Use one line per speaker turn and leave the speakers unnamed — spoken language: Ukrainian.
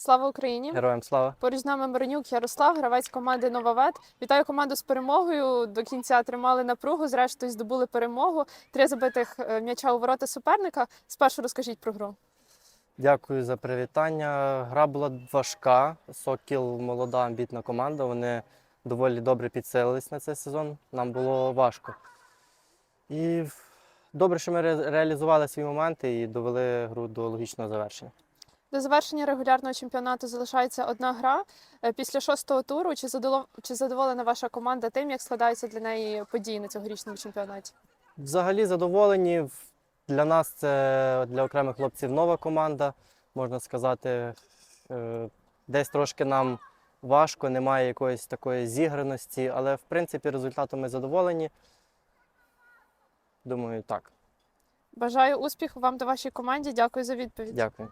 Слава Україні!
Героям слава!
Поруч з нами Миронюк Ярослав, гравець команди Новавет. Вітаю команду з перемогою. До кінця тримали напругу. Зрештою здобули перемогу. Три забитих е, м'яча у ворота суперника. Спершу розкажіть про гру.
Дякую за привітання. Гра була важка. Сокіл молода, амбітна команда. Вони доволі добре підсилились на цей сезон. Нам було важко. І добре, що ми ре- реалізували свої моменти і довели гру до логічного завершення.
До завершення регулярного чемпіонату залишається одна гра. Е, Після шостого туру чи чи задоволена ваша команда тим, як складаються для неї події на цьогорічному чемпіонаті?
Взагалі задоволені. Для нас це для окремих хлопців нова команда, можна сказати. Е, Десь трошки нам важко, немає якоїсь такої зіграності, але в принципі результатом ми задоволені. Думаю, так.
Бажаю успіху вам та вашій команді. Дякую за відповідь.
Дякую.